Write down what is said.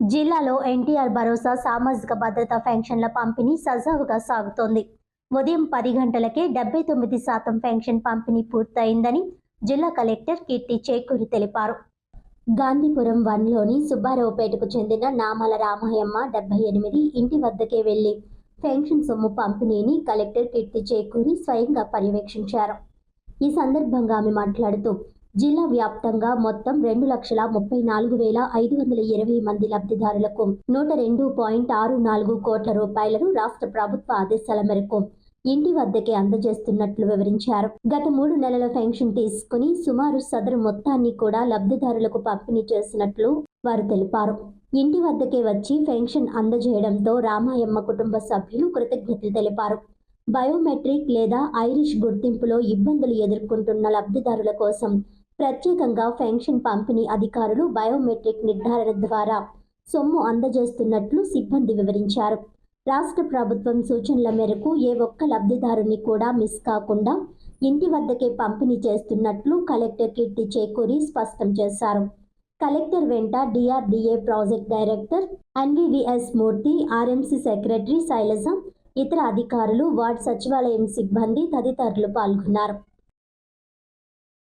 జిల్లాలో ఎన్టీఆర్ భరోసా సామాజిక భద్రత పెన్షన్ల పంపిణీ సజావుగా సాగుతోంది. ఉదయం పది గంటలకే డెబ్బై తొమ్మిది శాతం పెన్షన్ పంపిణీ పూర్తయిందని జిల్లా కలెక్టర్ కీర్తి చేకూరి తెలిపారు. గాంధీపురం వన్లోని సుబ్బారావుపేటకు చెందిన నామల రామయ్యమ్మ డెబ్బై ఎనిమిది ఇంటి వద్దకే వెళ్ళి పెన్షన్ సొమ్ము పంపిణీని కలెక్టర్ కీర్తి చేకూరి స్వయంగా పర్యవేక్షించారు. ఈ సందర్భంగా ఆమె మాట్లాడుతూ జిల్లా వ్యాప్తంగా మొత్తం రెండు లక్షల ముప్పై నాలుగు వేల ఐదు వందల ఇరవై మంది లబ్ధిదారులకు నూట రెండు పాయింట్ ఆరు నాలుగు కోట్ల రూపాయలను రాష్ట్ర ప్రభుత్వ ఆదేశాల మేరకు ఇంటి వద్దకే అందజేస్తున్నట్లు వివరించారు. గత మూడు నెలల పెన్షన్ తీసుకుని సుమారు సదరు మొత్తాన్ని కూడా లబ్ధిదారులకు పంపిణీ చేసినట్లు వారు తెలిపారు. ఇంటి వద్దకే వచ్చి పెన్షన్ అందజేయడంతో రామాయమ్మ కుటుంబ సభ్యులు కృతజ్ఞతలు తెలిపారు. బయోమెట్రిక్ లేదా ఐరిష్ గుర్తింపులో ఇబ్బందులు ఎదుర్కొంటున్న లబ్ధిదారుల కోసం ప్రత్యేకంగా పెన్షన్ పంపిణీ అధికారులు బయోమెట్రిక్ నిర్ధారణ ద్వారా సొమ్ము అందజేస్తున్నట్లు సిబ్బంది వివరించారు. రాష్ట్ర ప్రభుత్వం సూచనల మేరకు ఏ ఒక్క లబ్ధిదారుని కూడా మిస్ కాకుండా ఇంటి వద్దకే పంపిణీ చేస్తున్నట్లు కలెక్టర్ కీర్తి చేకూరి స్పష్టం చేశారు. కలెక్టర్ వెంట DRDA project director NVVS Murthy RMC secretary Sailaja ఇతర అధికారులు వార్డ్ సచివాలయం సిబ్బంది తదితరులు పాల్గొన్నారు.